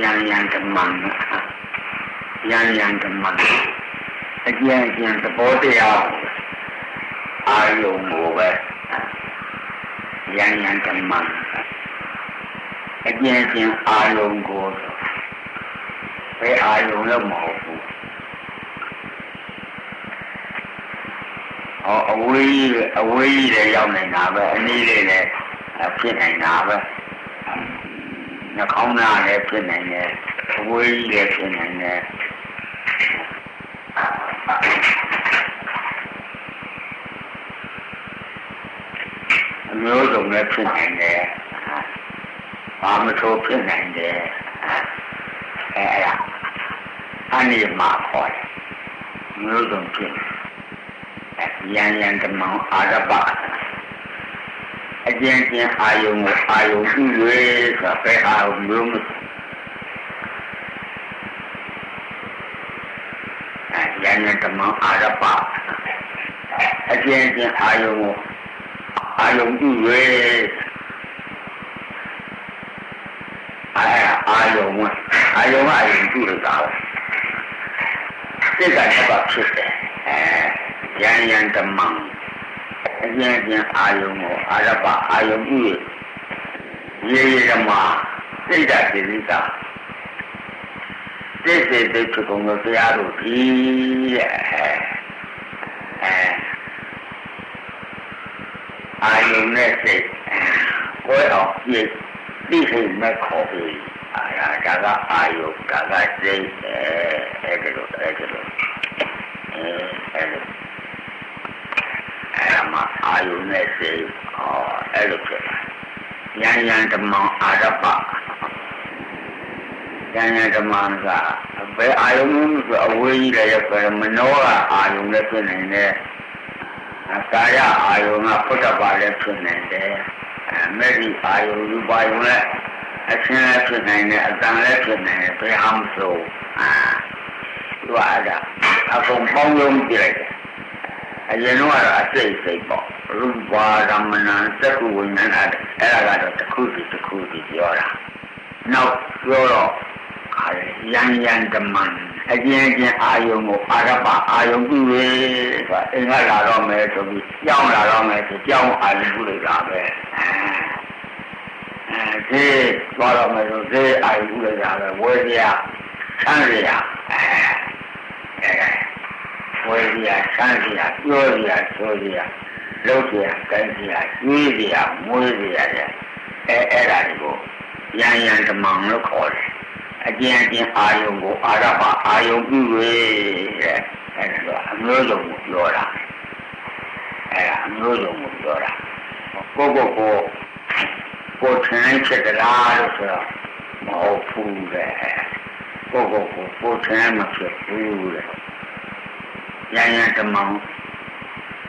ယံယံဓမ္မံယံယံဓမ္မံအကျဉ်းအကျဉ်းသဘောတရားအာယုံကိုပဲယံယံဓမ္မံအကျဉ်းအကျဉ်းအာယုံကိုဘယ်အာယုံလို့မဟုတ်ဘူးဟောအဝေးအဝေးလည်းရောက်နေတာပဲအနည်းလေးလည်းဖြစ်နေတာပဲ နှာခေါင်းသားလည်းဖြစ်နိုင်တယ်အဝေးကြီးလည်းဖြစ်နိုင်တယ်အမျိုးစုံလည်းဖြစ်နိုင်တယ်ဘာမဆိုဖြစ်နိုင်တယ်အဲအဲ့ဒါအနိမခေါ်တယ်မျိုးစုံဖြစ်ယံယံဓမ္မအာရပ အကျဉ်းချင်းအာယုံကိုအာယုံပြု၍ဆိုတာပဲအာယုံမျိုးမအဲယန္နတမအာရပအကျဉ်းချင်းအာယုံကိုအာယုံပြု၍အာအာယုံကအာယုံကအာယုံပြုလို့သာစိတ်ကတစ်ပါးဖြစ်တယ်အဲယန္ယံတမံအ ကျဉ်းချင်းအာယုံကိုအာရပအာယုံပြုရေရေဓမ္မစိတ်ဓာတ်စိတ်သာစိတ်စိတ်သိဖြစ်ကုန်လို့တရားတို့ဒီရဲ့အဲအာယုံနဲ့စိတ်ကိုယ်အောင်ပြည့်သိစိတ်မဲ့ခေါ်ပြီးအာရဒါကအာယုံဒါကစိတ်အဲအဲ့ဒါလိုအဲ့ဒါလိုအဲအဲ့လို အဲ့မှာအာယုန်နဲ့စိတ်ဟောအဲ့လိုဖြစ်တာယံယံဓမ္မအာရပယံယံဓမ္မကဘယ်အာယုန်မျိုးဆိုအဝေးကြီးလည်းရပဲမနောကအာယုန်လည်းဖြစ်နိုင်တယ်ကာယအာယုန်ကဖုဒ္ဓဘာလည်းဖြစ်နိုင်တယ်အဲမဲ့ဒီအာယုန်ယူပါယုန်လည်းအချင်းလည်းဖြစ်နိုင်တယ်အတန်လည်းဖြစ်နိုင်တယ်ဘယ်အောင်ဆိုအာသူကအဲ့ဒါအကုန်ပေါင်းလုံးပြလိုက်တယ် အရင်တော့အစိတ်စိတ်ပေါ့ရူပါရမဏသက္ကုဝိညာဏအဲ့ဒါကတော့တစ်ခုစီတစ်ခုစီပြောတာနောက်ပြောတော့ယံယံဓမ္မံအကျဉ်းချင်းအာယုံကိုအာရပအာယုံပြုရဲဆိုတာအင်္ဂလာတော့မယ်ဆိုပြီးကြောင်းလာတော့မယ်ဆိုကြောင်းအာယုံပြုလိုက်တာပဲအဲဒီသွားတော့မယ်ဆိုဒီအာယုံပြုလိုက်တာပဲဝေရဆန်းရအဲ ဝေရဆန်းရပြောရဆိုရလုပ်ရကိုင်းရကျွေးရမွေးရတဲ့အဲအဲ့ဒါတွေကိုယံယံဓမ္မံလို့ခေါ်တယ်အကျဉ်းချင်းအာယုံကိုအာရပအာယုံပြု၍တဲ့အဲ့ဒါတော့အမျိုးစုံကိုပြောတာအဲ့ဒါအမျိုးစုံကိုပြောတာကိုကိုကိုကိုထင်းဖြစ်ကြလားလို့ဆိုတော့မဟုတ်ဘူးတဲ့ကိုကိုကိုကိုထင်းမဖြစ်ဘူး တဲ့ယံယံဓမ္မံ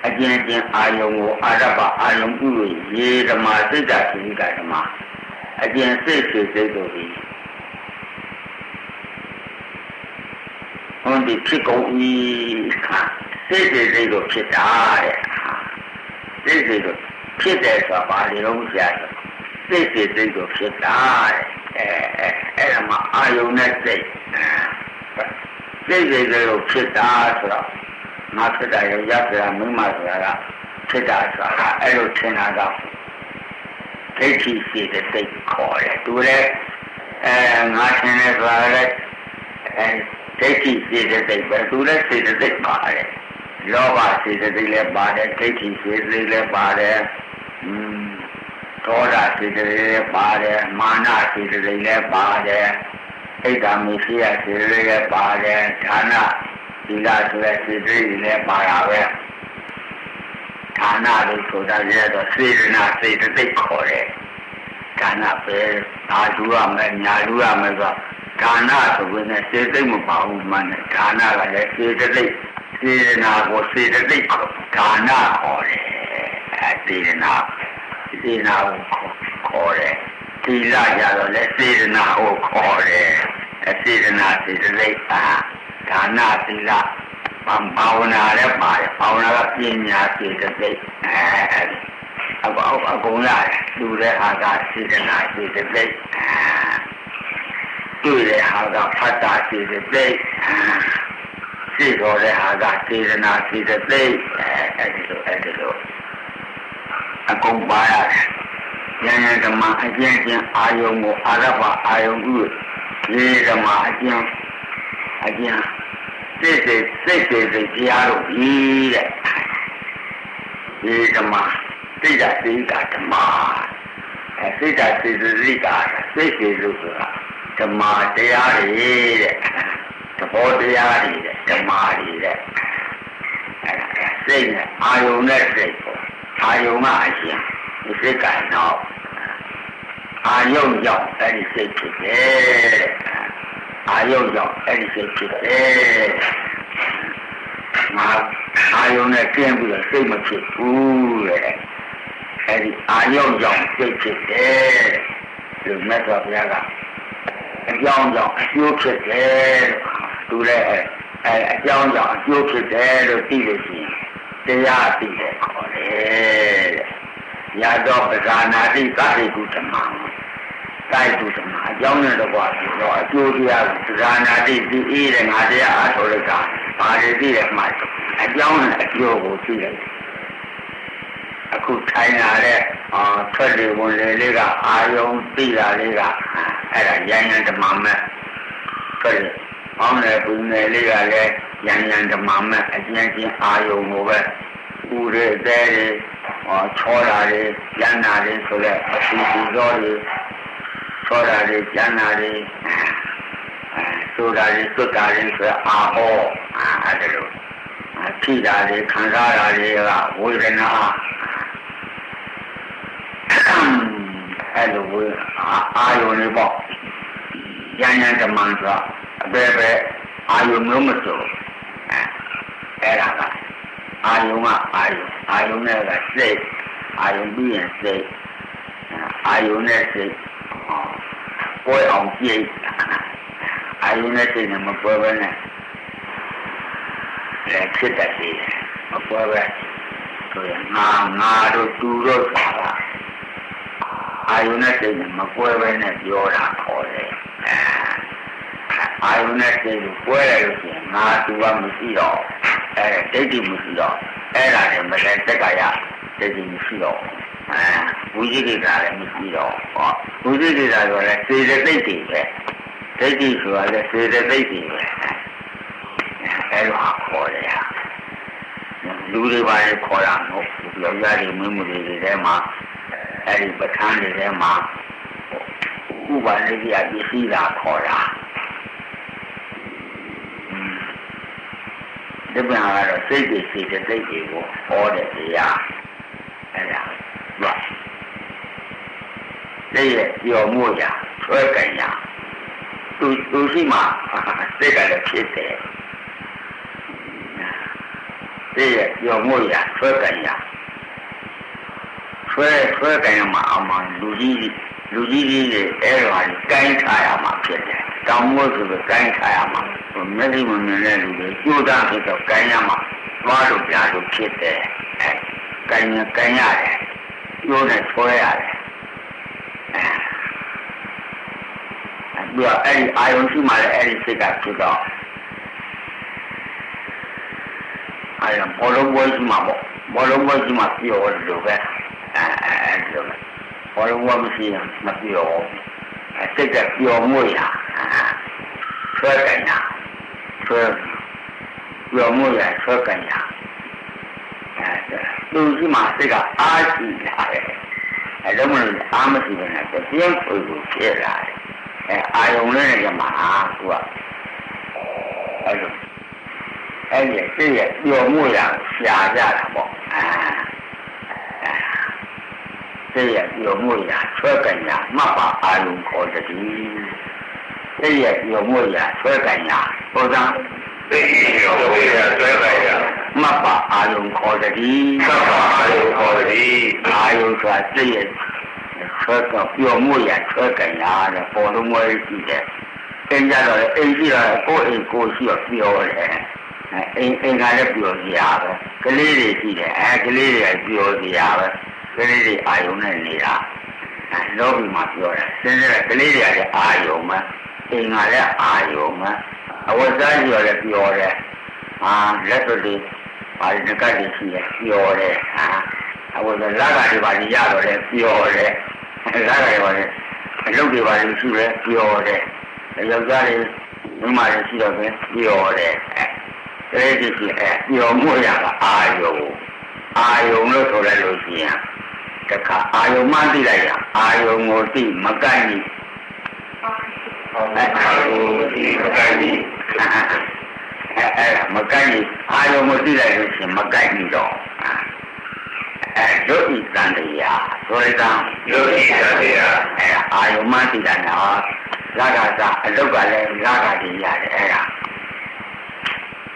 အကျဉ်းချင်းအာယုံကိုအာရပအာယုံပြု၍ရေဓမ္မစိတ်ဓာတ်ခိကဓမ္မအကျဉ်းစိတ်စိတ်စိတ်တို့သည်ဟောဒီဖြစ်ကုန်ဤစိတ်စိတ်စိတ်တို့ဖြစ်တာတဲ့စိတ်စိတ်တို့ဖြစ်တယ်ဆိုတာဘာလေတော့ဆရာစိတ်စိတ်စိတ်တို့ဖြစ်တာတဲ့အဲအဲ့ဒါမှအာယုံနဲ့စိတ်စိတ်စိတ်စိတ်တို့ဖြစ်တာဆိုတော့ ငါဖြစ်တာရောရဖြစ်တာမင်းမဆိုတာကဖြစ်တာဆိုတာအဲ့လိုထင်တာကဒိဋ္ဌိစီတဲ့စိတ်ခေါ်တယ်သူလည်းအဲငါထင်တယ်ဆိုတာလည်းအဲဒိဋ္ဌိစီတဲ့စိတ်ပဲသူလည်းစိတ်တဲ့စိတ်ပါတယ်လောဘစိတ်တဲ့စိတ်လည်းပါတယ်ဒိဋ္ဌိစိတ်စိတ်လည်းပါတယ်อืมဒေါသစိတ်တဲ့စိတ်လည်းပါတယ်မာနစိတ်တဲ့စိတ်လည်းပါတယ်ဣဒ္ဓမေရှိယစိတ်လည်းပါတယ်ဌာန ဒီလာဆိုတဲ့စိတ်တွေလည်းပါတာပဲဌာနလို့ဆိုတာရတော့စေတနာစိတ်တိတ်ခေါ်တယ်ဌာနပဲဒါလူရမယ်ညာလူရမယ်ဆိုဌာနဆိုရင်လည်းစေတိတ်မပါဘူးမှန်းတယ်ဌာနကလည်းစေတိတ်စေတနာကိုစေတိတ်ခေါ်ဌာနခေါ်တယ်အဲစေတနာစေတနာကိုခေါ်တယ်သီလရတော့လည်းစေတနာကိုခေါ်တယ်အစေတနာစေတိတ်ပါ ဒါနသီလဘာဝနာလည်းပါတယ်ဘာဝနာကပညာစေတသိက်အဲအကောအကုန်ရတယ်လူတဲ့ဟာကစေတနာစေတသိက်အဲတွေ့တဲ့ဟာကဖတ်တာစေတသိက်သိတော်တဲ့ဟာကစေတနာစေတသိက်အဲဒီလိုအဲဒီလိုအကုန်ပါရတယ်ဉာဏ်ဉာဏ်ဓမ္မအကျဉ်းချင်းအာယုံကိုအာရဖအာယုံဥဒီဓမ္မအကျဉ်း အကျဉ်းစိတ်စိတ်စိတ်စိတ်စိတ်တရားတို့ဒီတဲ့ဒီဓမ္မစိတ်ဓာတ်စိတ်ဓာတ်ဓမ္မအဲစိတ်ဓာတ်စိတ်စိတ်ကစိတ်စိတ်လို့ဆိုတာဓမ္မတရားတွေတဲ့သဘောတရားတွေတဲ့ဓမ္မတွေတဲ့အဲစိတ်နဲ့အာယုံနဲ့စိတ်ပေါ့အာယုံကအရှင်ဒီစိတ်ကတော့အာယုံကြောင့်အဲ့ဒီစိတ်ဖြစ်တယ်တဲ့ အာယုံကြောင့်အဲ့ဒီစိတ်ဖြစ်တယ်ငါအာယုံနဲ့ကျင်းပြီးတော့စိတ်မဖြစ်ဘူးတဲ့အဲ့ဒီအာယုံကြောင့်စိတ်ဖြစ်တယ်လို့မြတ်စွာဘုရားကအကြောင်းကြောင့်အကျိုးဖြစ်တယ်သူလည်းအဲအကြောင်းကြောင့်အကျိုးဖြစ်တယ်လို့သိလို့ရှိရင်တရားသိတယ်ခေါ်တယ်တဲ့ရတော့ပဇာနာတိသတိကုဓမ္မ တိုက်ကုဓမ္မအကြောင်းနဲ့တော့ဆိုတော့အကျိုးတရားပဇာနာတိသိအေးတဲ့ငါတရားအားထုတ်လိုက်တာဘာတွေသိရမှအကြောင်းနဲ့အကျိုးကိုသိလိုက်အခုထိုင်လာတဲ့အာထွက်လေဝင်လေလေးကအာယုံသိတာလေးကအဲ့ဒါရန်ရန်ဓမ္မမဲ့ထွက်လေအောင်းတယ်ပူနေလေးကလည်းရန်ရန်ဓမ္မမဲ့အကျဉ်းချင်းအာယုံကိုပဲပူရဲတဲ့ဟောချောတာတွေရန်နာတွေဆိုတော့အပူပူတော့တွေ ချောတာတွေရန်နာတွေအဲဆိုတာတွေသွတ်တာတွေဆိုအာဟောအဲ့ဒါလိုထိတာတွေခံစားတာတွေကဝေဒနာအဲ့လိုဝေအာယုန်တွေပေါ့ဉာဏ်ဉာဏ်ဓမ္မဆိုအပေပဲအာယုန်မျိုးမဆိုအဲအဲ့ဒါကအာယုန်ကအာယုန်အာယုန်နဲ့ကစိတ်အာယုန်ပြီးရင်စိတ်အာယုန်နဲ့စိတ် ပွဲအောင်ကြည့်အာယုန်နဲ့စိတ်နဲ့မပွဲပဲနဲ့လည်းဖြစ်တတ်သေးတယ်မပွဲပဲဆိုရင်ငါငါတို့တူတို့ဆိုတာအာယုန်နဲ့စိတ်နဲ့မပွဲပဲနဲ့ပြောတာခေါ်တယ်အာယုန်နဲ့စိတ်ကိုပွဲရလို့ရှိရင်ငါတူကမရှိတော့အဲဒိဋ္ဌိမရှိတော့အဲ့ဒါလည်းမလဲတက္ကရာဒိဋ္ဌိမရှိတော့အဲဝိသိကိတာလည်းမရှိတော့ဟော ဝိသိကိတာဆိုလည်းစေတသိက်တွေပဲဒိဋ္ဌိဆိုတာလည်းစေတသိက်တွေပဲအဲ့လိုခေါ်တယ်ဟာလူတွေပါလေခေါ်တာမဟုတ်ဘူးယောက်ျားတွေမင်းမတွေတွေထဲမှာအဲ့ဒီပဋ္ဌာန်းတွေထဲမှာဥပါလိကပစ္စည်းသာခေါ်တာဒီပြန်ကတော့စိတ်တွေစိတ်တွေစိတ်တွေကိုဟောတဲ့တရားအဲ့ဒါဘာ စိတ်ရဲ့ပျော်မှုရာဆွဲကံရာသူသူရှိမှစိတ်ကလည်းဖြစ်တယ်စိတ်ရဲ့ပျော်မှုရာဆွဲကံရာဆွဲဆွဲကံရမှာအမှန်လူကြီးလူကြီးကြီးတွေအဲ့ဒါကိုင်းထားရမှာဖြစ်တယ်တောင်းမို့ဆိုတော့ကိုင်းထားရမှာမျက်စိမမြင်တဲ့လူတွေကြိုးစားပြီးတော့ကိုင်းရမှာသွားလို့ပြလို့ဖြစ်တယ်အဲကိုင်းရကိုင်းရတယ်ကြိုးနဲ့ဆွဲရတယ် အဲပြီးတော့အဲ့ဒီအာယုံရှိမှလည်းအဲ့ဒီစိတ်ကဖြစ်တော့အာယုံဘောလုံးပွဲရှိမှပေါ့ဘောလုံးပွဲရှိမှပြောလို့ပဲအဲအဲ့လိုဘောလုံးပွဲမရှိရင်မပြောအဲစိတ်ကပျော်မှုရဆွဲကင်တာဆွဲပျော်မှုရဆွဲကင်တာအဲသူရှိမှစိတ်ကအားရှိလာတယ်အဲတော့မလို့အားမရှိဘဲနဲ့ပြောင်းဖွေကိုဖြစ်လာတယ် အဲအာယုံလေးနဲ့မှသူကအဲလိုအဲ့ဒီစိတ်ရဲ့ပျော်မှုရရှာကြတာပေါ့အာစိတ်ရဲ့ပျော်မှုရာဆွဲကံရာမှတ်ပါအာယုံခေါ်တည်းစိတ်ရဲ့ပျော်မှုရာဆွဲကံရာဘုရားသိပျော်မှုရာဆွဲကံရာမှတ်ပါအာယုံခေါ်တည်းမှတ်ပါအာယုံခေါ်တည်းအာယုံဆိုတာစိတ်ရဲ့ ဆွဲကပျော်မှုရာဆွဲကံရာတဲ့ပေါ်လုံးဝဲရှိတယ်အင်းကြတော့အိမ်ရှိတော့ကိုယ်အိမ်ကိုရှိတော့ပျော်တယ်အိမ်အိမ်ကလည်းပျော်စရာပဲကလေးတွေရှိတယ်အဲကလေးတွေကပျော်စရာပဲကလေးတွေအာယုံနဲ့နေတာလောကီမှာပြောတာစဉ်းစားကလေးတွေကလည်းအာယုံမှာအိမ်ကလည်းအာယုံမှာအဝတ်စားကျော်လည်းပြောတယ်ဟာလက်စွပ်တွေပါရငကတ်တွေရှိတယ်ပြောတယ်ဟာအဝတ်စားလာကတွေပါရရတော့လည်းပြောတယ် လာကတွေပါလည်းအလုပ်တွေပါလို့ရှိတယ်ပြောတယ်ယောက်ျားတွေမိန်းမတွေရှိတော့ပဲပြောတယ်အဲဒီဒီအဲပြောမှုရတာအာယုံအာယုံလို့ဆိုလိုက်လို့ရှိရင်တခါအာယုံမှသိလိုက်ရအာယုံကိုသိမကန့်ဘူးအဲအာယုဒီမကတိအဲအဲမကန့်ဘူးအာယုံကိုသိလိုက်လို့ရှိရင်မကန့်ဘူးတော့ အဲဒုဣတန်တရားဆိုလိုက်တာယုတ်ဤသတ္တရာအဲအာယုံမှသိတာနော်လာကစားအလုတ်ကလည်းလာကတည်းရတယ်အဲဒါ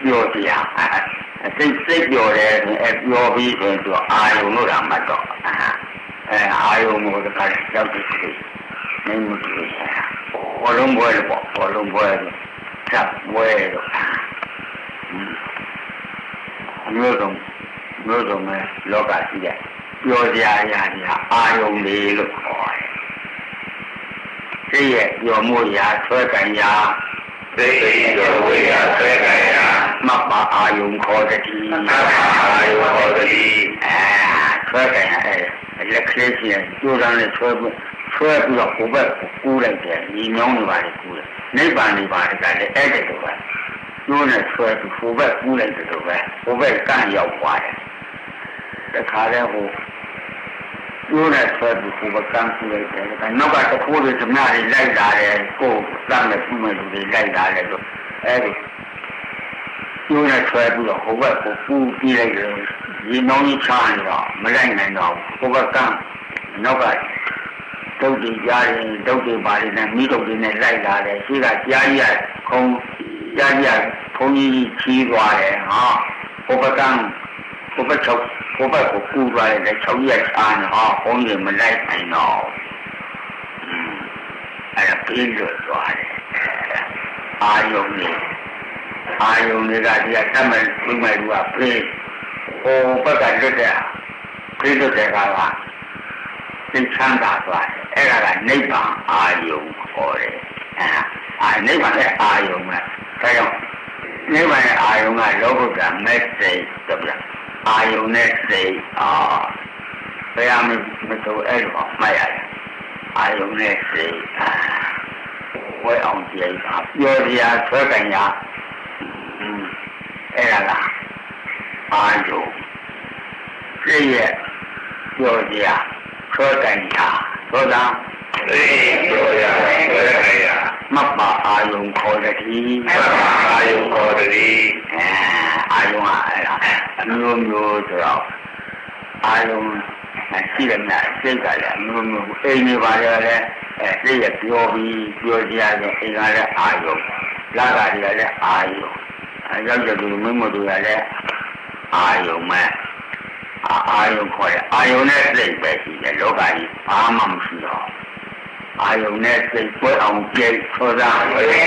ပြောတရားစိတ်စိတ်ပြောတယ်ဆိုအဲပြောပြီးဆိုရင်သူအာယုံလို့တာမှတ်တော့အဲအာယုံကိုတခါရောက်တယ်ဆိုနေမှုတွေဘောလုံးပွဲလို့ပေါ့ဘောလုံးပွဲလို့ဆက်ပွဲလို့အမျိုးစုံ မျိုးစုံပဲလောကရှိတယ်ပြောကြရရအာယုံလေးလို့ခေါ်တယ်စိတ်ရဲ့ပြောမှုရာဆွဲကံရာသိသိတော်ဝိယဆွဲကြရာမပ္ပါအာယုံခေါ်တည်းသဗ္ဗအာယုဟောတိအဲဆွဲကြရင်အဲလက်ကလေးရှိရင်ကျိုးတန်းနဲ့ဆွဲပြီးဆွဲပြီးတော့ဟိုဘက်ကိုကူးလိုက်တယ်ညီညောင်းနေပါလေကူးတယ်နိဗ္ဗာန်နေပါလေကလည်းအဲ့တဲ့လိုပဲကျိုးနဲ့ဆွဲပြီးဟိုဘက်ကူးလိုက်တယ်လို့ပဲဟိုဘက်ကန့်ရောက်သွားတယ် တခါလဲဟိုကျိုးနဲ့ဆွဲပြီးဟိုဘက်ကန့်ကူးလိုက်တယ်နောက်ကတခိုးတွေဓမြတွေလိုက်လာတယ်ကိုယ်သတ်မဲ့ပြုမဲ့လူတွေလိုက်လာတယ်လို့အဲ့ဒီကျိုးနဲ့ဆွဲပြီးတော့ဟိုဘက်ကိုကူးပြီးလိုက်တယ်ရေနှောင်းကြီးချနေတော့မလိုက်နိုင်တော့ဟိုဘက်ကနောက်ကဒုတ်တွေကြားရင်ဒုတ်တွေပါနေတယ်မိဒုတ်တွေနဲ့လိုက်လာတယ်ရှိကကြားရခုံကြားရခုံကြီးချီးသွားတယ်ဟာဟိုဘက်ကဟိုဘက်ချုပ် ဟိုဘက်ကိုကူးသွားတယ်ချုပ်ရက်ချာနေဟာခုံကြီးမလိုက်နိုင်တော့အဲ့ဒါပြင်းလို့သွားတယ်အာယုံနေအာယုံတွေကဒီကတတ်မဲ့ပြမဲ့လူကပြင်းဟိုဘက်ကလွတ်တဲ့ပြင်းလွတ်တဲ့ကကသိချမ်းသာသွားတယ်အဲ့ဒါကနိဗ္ဗာန်အာယုံခေါ်တယ်အဲအာနိဗ္ဗာန်ရဲ့အာယုံကဒါကြောင့်နိဗ္ဗာန်ရဲ့အာယုံကလောကုတ္တမက်စိတ်တပြ အာယုံနဲ့စိတ်အာဘယ်အမမဆိုအဲ့လိုမှတ်ရတယ်အာယုံနဲ့စိတ်အာဝဲအောင်ကြည့်ပါပြောစရာဆွဲကင်ရာအဲ့ဒါကအာယုံစိတ်ရဲ့ပြောစရာဆွဲကင်ရာသောတာ သိတော်ရာဆွဲကြရာမပ္ပါအာယုံခေါ်တည်းသဗ္ဗအာယုဟောတိအဲအာယုံကအဲ့ဒါအမျိုးမျိုးဆိုတော့အာယုံရှိတယ်များစိတ်ကလည်းအမျိုးမျိုးအိမ်နေပါလေလည်းအဲစိတ်ရပြောပြီးပြောကြရဆိုအိမ်ကလည်းအာယုံလာကတွေကလည်းအာယုံအဲရောက်တဲ့လူမိမတို့ကလည်းအာယုံမဲ့အာအာယုံခေါ်တယ်အာယုံနဲ့စိတ်ပဲရှိတယ်လောကကြီးဘာမှမရှိတော့ အာယုံနဲ့စိတ်ပွဲအောင်ကြိတ်ဆိုသားဝိသေ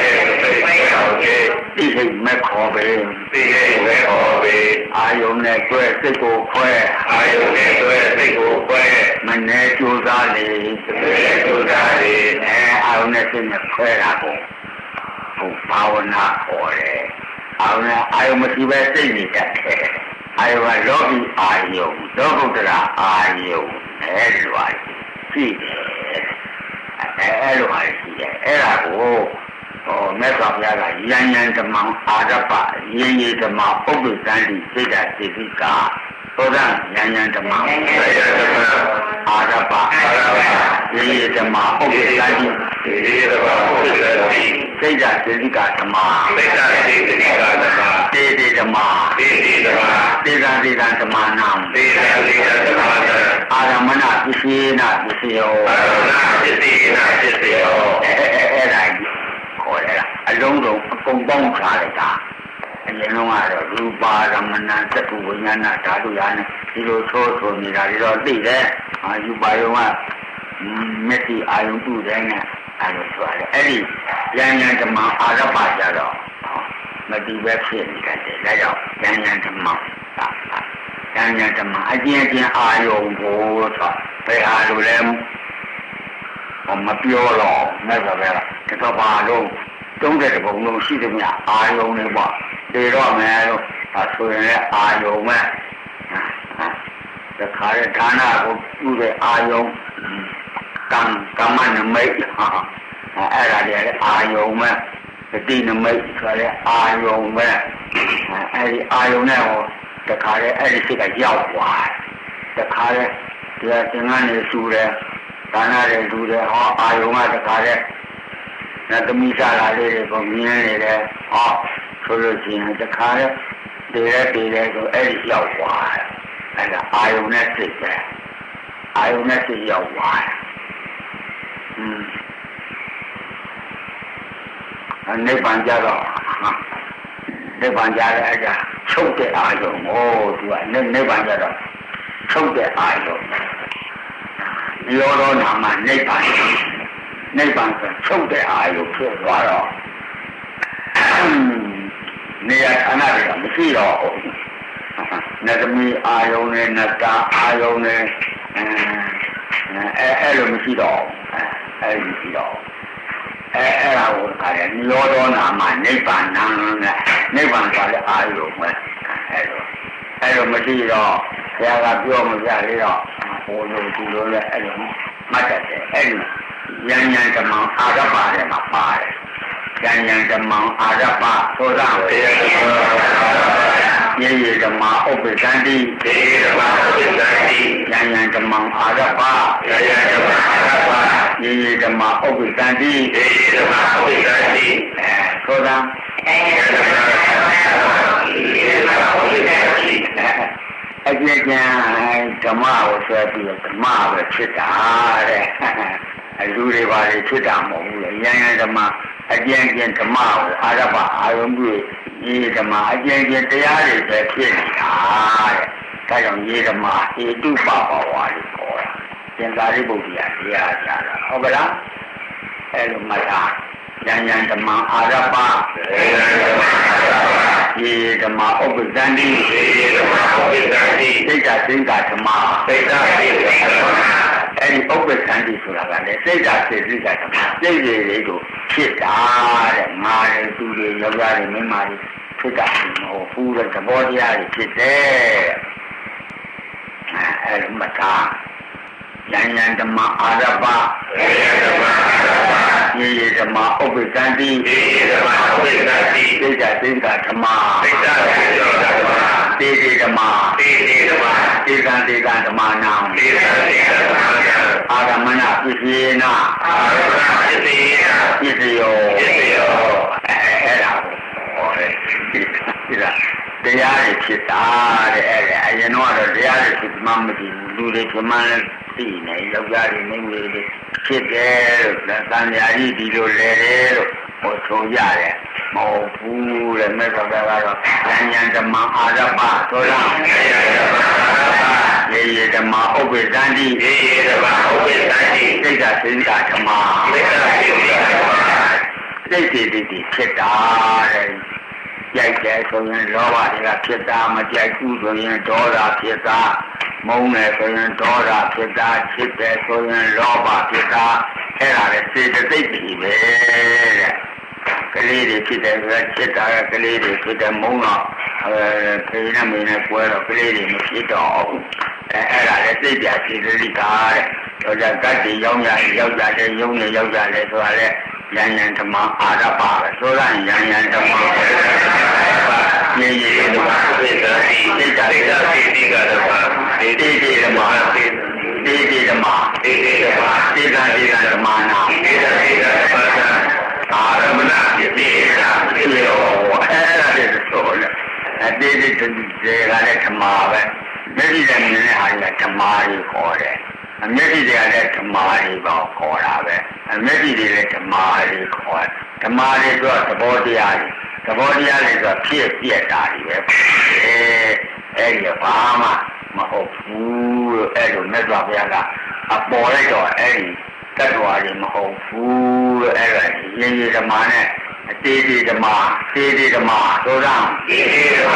သိတော်ကျေတိစိတ်မဲ့ခေါ်ပဲသိဟိဝေဟောပေအာယုံနဲ့ကျွဲစိတ်ကိုခွဲအာယုနဲ့ဆွဲသိကိုခွဲမနေကြိုးစားလေသေတုဒ္ဓရေအဲအာယုံနဲ့စိတ်နဲ့ခွဲတာကိုဟိုဘာဝနာခေါ်တယ်အာယုံနဲ့အာယုံမရှိပဲစိတ်နေတတ်တယ်အာယုံကလောကီအာယုံလောကုတ္တရာအာယုံအဲဒီလိုပါရှိတယ် အဲအဲလိုပါရှိတယ်အဲ့ဒါကိုဟောမြတ်စွာဘုရားကယန္ယံဓမ္မအာရပယဉ်ရည်ဓမ္မပုပ္ပဇန္တိစိတ်ဓာတ်စေတိကသောဒယန္ယံဓမ္မသေယဓမ္မအာရပအာရပယဉ်ရည်ဓမ္မပုပ္ပဇန္တိ သေယဓမ္မပုရိသတိစိတ်ဓာတ်စေတိကဓမ္မသေတ္တသေတိကဓမ္မတေတေဓမ္မသေတိဓမ္မတေသာတေသာဓမ္မနာသေတ္တသေတ္တဓမ္မနာအာရမဏပစ္စေနပစ္စယောအာရဏပစ္စည်းနာပစ္စယောအဲအဲအဲ့ဒါကြီးခေါ်ရတာအလုံးစုံအကုန်ပေါင်းထားလိုက်တာအရင်တော့ကတော့ရူပါရမဏသတ္တဝိညာဏဓာတုယာနဲ့ဒီလိုသိုးဆိုနေတာတွေတော့သိတယ်အာယူပါယုံကမျက်စိအာယုံပြုတယ်နဲ့ အဲလိုဆိုရတယ်အဲ့ဒီဉာဏ်ဉာဏ်ဓမ္မအာရပကြတော့မတိပဲဖြစ်နေတယ်ဒါကြောင့်ဉာဏ်ဉာဏ်ဓမ္မသာဉာဏ်ဉာဏ်ဓမ္မအကျဉ်းချင်းအာယုံကိုဆိုဘယ်ဟာလိုလဲဟမပြောတော့မဲ့ဆိုပဲလားတကဘာလုံးတုံးတဲ့ဘုံလုံးရှိသမျှအာယုံတွေပေါ့တေတော့မယ်လို့အဆိုရင်လည်းအာယုံမဲ့တခါရဒါနကိုပြုတဲ့အာယုံ ကံကမ္မနမိတ်ဟာအဲ့ဒါလည်းအာယုံမဲ့တတိနမိတ်ဆိုရဲအာယုံမဲ့အဲ့ဒီအာယုံနဲ့ဟောတခါရဲအဲ့ဒီစိတ်ကရောက်သွားတခါရဲဒီကသင်္ကန်းနေစူတယ်ဒါနတွေလူတယ်ဟောအာယုံကတခါရဲနတ်သမီးစားလာလေးတွေကိုမြင်နေတယ်ဟောဆိုလို့ရှိရင်တခါရဲတည်ရဲတည်ရဲဆိုအဲ့ဒီရောက်သွားအဲ့ဒါအာယုံနဲ့စိတ်ပဲအာယုံနဲ့စိတ်ရောက်သွား อืมနိဗ္ဗာန်ကြတော့နိဗ္ဗာန်ကြတဲ့အဲ့ဒါချုပ်တဲ့အာယုံဟောသူကနိဗ္ဗာန်ကြတော့ချုပ်တဲ့အာယုံဒီရောတော့နာမနိဗ္ဗာန်နိဗ္ဗာန်ဆိုချုပ်တဲ့အာယုံဖြစ်သွားတော့နေရာဌာနတွေကမရှိတော့ဘူးနတ်သမီးအာယုံနဲ့နတ်တာအာယုံနဲ့အဲအဲ့လိုမရှိတော့အဲ အဲ့လိုမရှိတော့အဲအဲ့ဒါကိုခါတယ်နိရောဓနာမနိဗ္ဗာန်နဲ့နိဗ္ဗာန်ဆိုတဲ့အာယုံပဲအဲ့လိုအဲ့လိုမရှိတော့ဘုရားကပြောမပြလေတော့ဟိုလိုဒီလိုလည်းအဲ့လိုမှတ်တတ်တယ်အဲ့ဒီယဉ်ယဉ်ဓမ္မအာရပါတယ်မှာပါတယ်ယဉ်ယဉ်ဓမ္မအာရပသောတာဝေယေယေဓမ္မဥပ္ပဇန္တိဒေဓမ္မဥပ္ပဇ္ဇတိယဉ်ယဉ်ဓမ္မအာရပယယဓမ္မအာရပယေ ယေဓမ္မဥပ္ပဇန္တိဒေဓမ္မဥပ္ပဇ္ဇတိအဲသောတာယဓမ္မအာရပဒေဓမ္မဥပ္ပဇ္ဇတိအကျဉ်းချင်းဓမ္မကိုဆွဲပြီးတော့ဓမ္မပဲဖြစ်တာတဲ့အလူတွေပါလေဖြစ်တာမဟုတ်ဘူးလေယဉ်ယဉ်ဓမ္မအကျဉ်းချင်းဓမ္မကိုအာရပအာယုံပြုရေဓမ္မအကျဉ်းချင်းတရားတွေပဲဖြစ်နေတာတဲ့ဒါကြောင့်ရေဓမ္မဟေတုပပဝါလို့ခေါ်တာ သင်္သာရိပုတ္တရာတရားကြတာဟုတ်ကလားအဲ့လိုမှတ်တာယဉ်ယဉ်ဓမ္မအာရပဒေဓမ္မအာရပရေဓမ္မဥပ္ပဇန္တိဒေဓမ္မဥပ္ပဇ္ဇတိစိတ်ကစိတ်ကဓမ္မသိတ္တဒေဓမ္မအဲ့ဒီဥပ္ပဇန္တိဆိုတာကလည်းစိတ်ကစိတ်စိတ်ကဓမ္မစိတ်တွေလေးကိုဖြစ်တာတဲ့ငါတွေသူတွေယောက်ျားတွေမိန်းမတွေဖြစ်တာမဟုတ်ဘူးတဲ့သဘောတရားတွေဖြစ်တယ်အဲ့လိုမှတ်တာ ယံယံဓမ္မအာရပယဓမ္မအာရပရေရေဓမ္မဥပ္ပဇန္တိဒေဓမ္မဥပ္ပဇ္ဇတိစိတ်ကစိတ်ကဓမ္မသိတ္တဒေဓမ္မတေတေဓမ္မဒေဒေဓမ္မတေကံတေကံဓမ္မနာဒေသဒေဓမ္မနာအာရမဏပစ္စေနာအာရမပစ္စယေနပစ္စယောပစ္စယောအဲ့ဒါကိုဟောတယ်ဒီလားတရားတွေဖြစ်တာတဲ့အဲ့ဒါအရင်တော့တရားတွေဖြစ်မှမသိဘူးလူတွေပြမှန်း သိနေယောက်ျားတွေမိန်းကလေးတွေဖြစ်တယ်လို့သံဃာကြီးဒီလိုလဲတယ်လို့ဟောဆိုရတယ်မဟုတ်ဘူးလေမဲ့တော်ကတော့ဉာဏ်ဓမ္မအာရပသောတာယဓမ္မအာရပရေရေဓမ္မဥပ္ပဇန္တိဒေဓမ္မဥပ္ပဇ္ဇတိစိတ်ကစိတ်ကဓမ္မသိတ္တဒေဓမ္မစိတ်တွေတွေဖြစ်တာတဲ့ ကြိုက်တယ်ဆိုရင်လောဘတွေကဖြစ်တာမကြိုက်ဘူးဆိုရင်ဒေါသဖြစ်တာမုန်းတယ်ဆိုရင်ဒေါသဖြစ်တာချစ်တယ်ဆိုရင်လောဘဖြစ်တာအဲ့ဒါလေစေတသိက်တွေပဲတဲ့ကလေးတွေဖြစ်တယ်ဆိုချစ်တာကကလေးတွေဖြစ်တယ်မုန်းတော့အဲဖေးနဲ့မင်းနဲ့ကွဲတော့ကလေးတွေမဖြစ်တော့ဘူးအဲအဲ့ဒါလေစိတ်ပြစေတသိက်ကတဲ့တော့ကြကတ်တွေရောက်ရရောက်ကြတယ်ယုံနေရောက်ကြတယ်ဆိုတာလေ ယန္ယံဓမ္မအာရပပဲဆိုရယန္ယံဓမ္မယေယေဓမ္မဥပ္ပဇ္ဇတိသိတ္တဒေဓတိကဓမ္မဒေတေတိတေဓမ္မဒေတေတေဓမ္မဒေဓမ္မတေကံတေကံဓမ္မနာဒေဓဒေဓမ္မသာအာရမဏပစ္စယေနဒီလိုအဲ့ဒါတွေဆိုလေအတေတေတေကလည်းဓမ္မပဲ မျက်စိနဲ့မြင်တဲ့ဟာကဓမ္မကြီးခေါ်တယ်အမျက်စိတွေကလည်းဓမ္မကြီးပေါ့ခေါ်တာပဲအမျက်စိတွေလည်းဓမ္မကြီးခေါ်ဓမ္မတွေဆိုသဘောတရားကြီးသဘောတရားတွေဆိုဖြစ်ပြက်တာကြီးပဲအဲအဲ့ဒီဘာမှမဟုတ်ဘူးလို့အဲ့လိုမြတ်စွာဘုရားကအပေါ်လိုက်တော့အဲ့ဒီတတ္တဝါတွေမဟုတ်ဘူးလို့အဲ့ဒါရင်းရဓမ္မနဲ့ အသေးသေးဓမ္မသေးသေးဓမ္မဆိုတော့ဒေဓမ္မ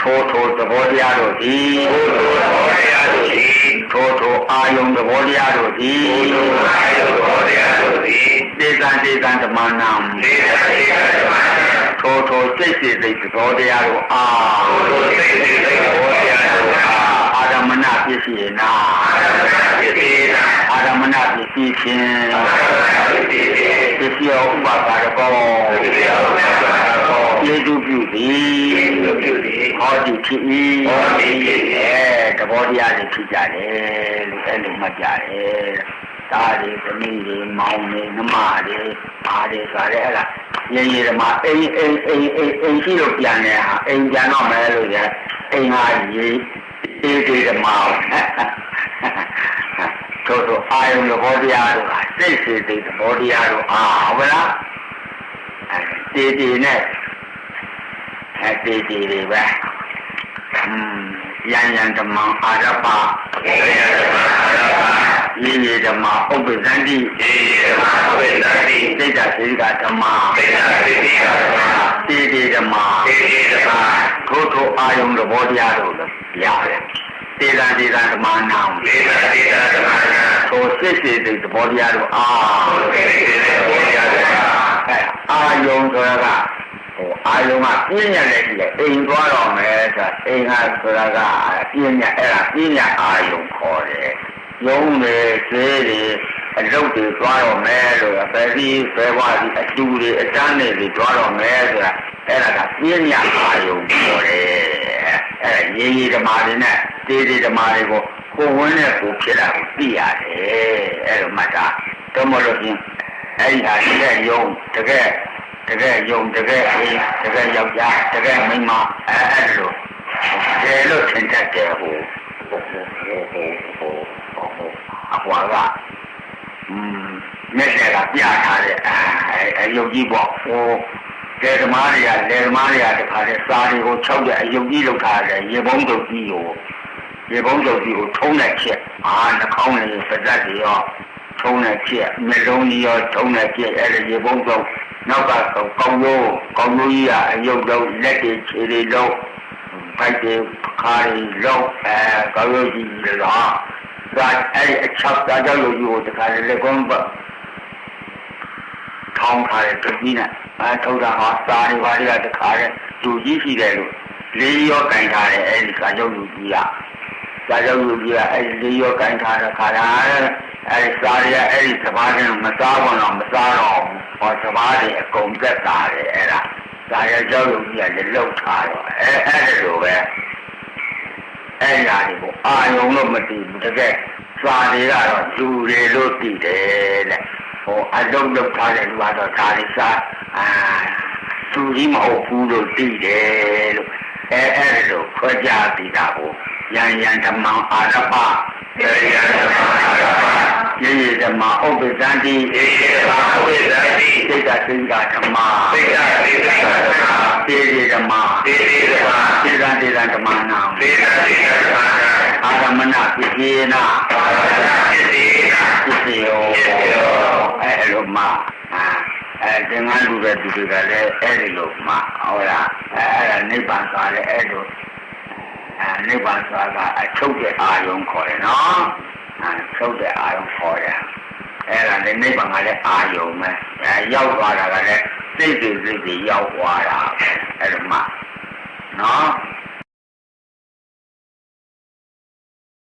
ထိုးထိုးသဘောတရားတို့ဒီဘုဒ္ဓဘောတရားတို့သည်ထိုထိုအာယုံသဘောတရားတို့သည်ဘုရားအာယုဘောတရားတို့သည်တေသံတေသံဓမ္မနံဒေသတိကဓမ္မနာထိုထိုစိတ်စိတ်စိတ်သဘောတရားတို့အာဘုလိုစိတ်စိတ်စိတ်ဘောတရားတို့ဟာအာရမဏပစ္စည်းနာအာရမဏဖြစ်သေးနာအာရမဏပစ္စည်းဖြင့်အာရမဏဖြစ်သေး တယ်ပစ္စည်းဥပပါဒကောဒီလိုမျိုးပါတော့ကျေသူပြုသည်ဒီလိုပြုသည်ဟောဒီဖြစ်၏ဟောဒီဖြစ်၏အဲသဘောတရားတွေဖြစ်ကြတယ်လို့အဲ့လိုမှတ်ကြတယ်ဒါတွေသမီးတွေမောင်တွေနှမတွေအားတွေဆိုရဲအဲ့ဒါရေရေဓမ္မအိမ်အိမ်အိမ်အိမ်အိမ်ရှိလို့ပြန်နေဟာအိမ်ပြန်တော့မယ်လို့ရအိမ်ဟာရေအေးဒီဓမ္မ တို့တို့အာယုံသဘောတရားတို့ဟာစိတ်စိတ်သဘောတရားတို့အာဟုတ်လားအဲတည်တည်နဲ့အဲတည်တည်တွေပဲอืมယံယံဓမ္မအာရပဒီလိုဓမ္မအာရပါရေရေဓမ္မဥပ္ပဇန္တိဒီဓမ္မဝိသတိစိတ်ဓာတ်စေကဓမ္မဒေသတိကဓမ္မတည်တည်ဓမ္မဒီဓမ္မထို့ထိုအာယုံသဘောတရားတို့လည်းရတယ် တေတံတေတံဓမ္မနာဒေသတိကဓမ္မနာထိုစိတ်စိတ်သဘောတရားတို့အာဘုရားဒီလိုဘောတရားတို့ဟာအဲအာယုံဆိုတာကဟိုအာယုံကပြင်းရတဲ့ကြီးလေအိမ်သွားတော့မယ်ဆိုတာအိမ်ကဆိုတာကပြင်းရအဲ့ဒါပြင်းရအာယုံခေါ်တယ်ယုံနေသေးတယ် အလုတ်တွေသွားတော့မယ်လို့ပဲပြီးပဲဝါဒီအတူတွေအတန်းတွေတွေသွားတော့မယ်ဆိုတာအဲ့ဒါကပြင်းရအာယုံခေါ်တယ်အဲ့ဒါရေရေဓမ္မတွေနဲ့တေးတေးဓမ္မတွေကိုကိုယ်ဝင်းနဲ့ကိုဖြစ်တာကိုသိရတယ်အဲ့လိုမှတ်တာတော့မလို့ချင်းအဲ့ဒီဟာတကယ်ယုံတကယ်တကယ်ယုံတကယ်အေးတကယ်ယောက်ျားတကယ်မိန်းမအဲအဲ့လိုတယ်လို့ထင်တတ်တယ်ဟိုဟိုဟိုဟိုဟိုဟိုဟိုအကွာကอืม မျက်စေကပြထားတဲ့အဲအယုတ်ကြီးပေါ့ဟိုလေသမားတွေကလေသမားတွေကတခါတည်းစားတွေကိုချုပ်တဲ့အယုတ်ကြီးလောက်ထားတယ်ရေပုံးတုပ်ကြီးကိုရေပုံးတုပ်ကြီးကိုထုံးတဲ့ချက်အာနှာခေါင်းနဲ့ပါးစပ်တွေရောထုံးတဲ့ချက်မျက်လုံးကြီးရောထုံးတဲ့ချက်အဲ့ဒါရေပုံးတုပ်နောက်ကကောင်းရိုးကောင်းရိုးကြီးကအယုတ်လုံးလက်တွေခြေတွေလုံးဘိုက်တွေခါတွေလုံးအဲကောင်းရိုးကြီးတွေတော့ဒါအဲ့ဒီအချက်သားကြောင့်ယုတ်ကြီးကိုတခါလေလက်ကုန်းပတ် ထောင်းထားတဲ့တတိနဲ့အဲထုတ်တာဟာစာတွေပါတွေကတခါတဲ့လူကြီးရှိတယ်လို့လေးရောကင်ထားတယ်အဲဒီစာချုပ်လူကြီးကစာချုပ်လူကြီးကအဲဒီလေးရောကင်ထားတဲ့ခါလာအဲဒီစာတွေကအဲဒီစဘာချင်းမစားဘူးတော့မစားတော့ဘူးဟောစဘာတွေအကုန်သက်တာတယ်အဲ့ဒါစာရကြောက်လူကြီးကလည်းလှုပ်ထားတော့အဲအဲ့ဒါလိုပဲအဲ့ဒီဟာတွေကိုအာယုံလို့မသိဘူးတကယ်စာတွေကတော့လူတွေလို့သိတယ်တဲ့ ဟိုအလုံးလုံးထားတဲ့လူကတော့ဒါရိစာအာသူကြီးမဟုတ်ဘူးလို့သိတယ်လို့အဲအဲ့ဒါလို့ခွဲခြားပြီးတာကိုယံယံဓမ္မအာရပဒီရဓမ္မအာရပါယေယေဓမ္မဥပ္ပဇန္တိဒီဓမ္မဝိသတိစိတ်တသိက္ခဓမ္မသိက္ခာသိက္ခာဓမ္မတေတေဓမ္မဒီဓမ္မသေတံတေတံဓမ္မနာဒေသတိကဓမ္မနာအာရမဏပစ္စေနာအာရမဖြစ်သေးနာပစ္စယောပစ္စယော အဲ့လိုမှအာအဲသင်္ကန်းလူတဲ့သူတွေကလည်းအဲ့ဒီလိုမှဟုတ်လားအဲအဲ့ဒါနိဗ္ဗာန်သွားတယ်အဲ့လိုအဲနိဗ္ဗာန်သွားကအချုပ်တဲ့အာယုံခေါ်တယ်နော်အဲချုပ်တဲ့အာယုံခေါ်တယ်အဲ့ဒါလည်းနိဗ္ဗာန်ကလည်းအာယုံပဲအဲရောက်သွားတာကလည်းစိတ်တွေစိတ်တွေရောက်သွားတာပဲအဲ့လိုမှနော်